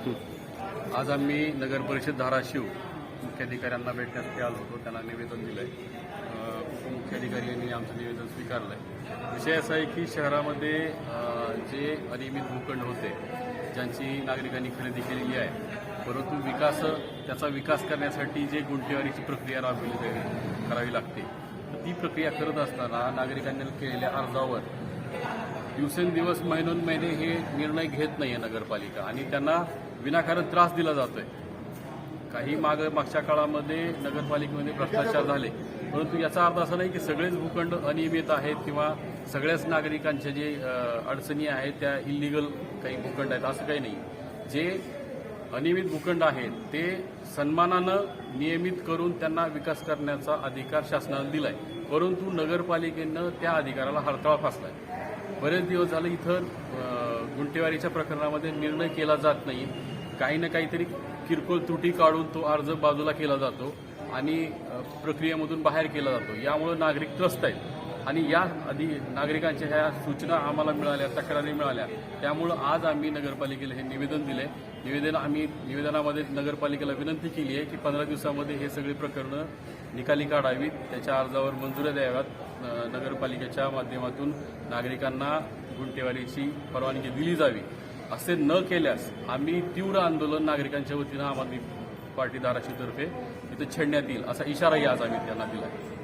आज आम्ही नगर परिषद धाराशिव मुख्याधिकाऱ्यांना भेटण्यासाठी आलो होतो. त्यांना निवेदन दिलंय. अं, उपमुख्याधिकारी यांनी आमचं निवेदन स्वीकारलंय. विषय असा आहे की शहरामध्ये जे अनियमित भूखंड होते ज्यांची नागरिकांनी खरेदी केलेली आहे परंतु विकास त्याचा विकास करण्यासाठी जे गुंठेवारीची प्रक्रिया राबविली करावी लागते ती प्रक्रिया करत असताना नागरिकांनी केलेल्या अर्जावर दिवसेंदिवस महिनोन महिने हे निर्णय घेत नाही आहे नगरपालिका आणि त्यांना विनाकारण त्रास दिला जातोय. काही माग मागच्या काळामध्ये नगरपालिकेमध्ये भ्रष्टाचार झाले. परंतु याचा अर्थ असा नाही की सगळेच भूखंड अनियमित आहेत किंवा सगळ्याच नागरिकांच्या जे अडचणी आहेत त्या इलिगल काही भूखंड आहेत असं काही नाही जे अनियमित भूखंड आहेत ते सन्मानानं नियमित करून त्यांना विकास करण्याचा अधिकार शासनानं दिलाय. परंतु नगरपालिकेनं त्या अधिकाराला हरताळ फासलाय. बरेच दिवस झाले इथं गुंटेवारीच्या प्रकरणामध्ये निर्णय केला जात नाही. काही ना काहीतरी किरकोळ त्रुटी काढून तो अर्ज बाजूला केला जातो आणि प्रक्रियेमधून बाहेर केला जातो. यामुळे नागरिक त्रस्त आहेत. आणि या आधी नागरिकांच्या ह्या सूचना आम्हाला मिळाल्या तक्रारी मिळाल्या. त्यामुळं आज आम्ही नगरपालिकेला हे निवेदन दिले निवेदन आम्ही निवेदनामध्ये नगरपालिकेला विनंती केली आहे की पंधरा दिवसामध्ये हे सगळी प्रकरणं निकाली काढावीत त्याच्या अर्जावर मंजुऱ्या द्याव्यात. नगरपालिकेच्या माध्यमातून नागरिकांना गुंटेवारीची परवानगी दिली जावी. असे न केल्यास आम्ही तीव्र आंदोलन नागरिकांच्या वतीनं आम आदमी पार्टी धाराशिवतर्फे इथं छेडण्यात येईल असा इशाराही आज आम्ही त्यांना दिला आहे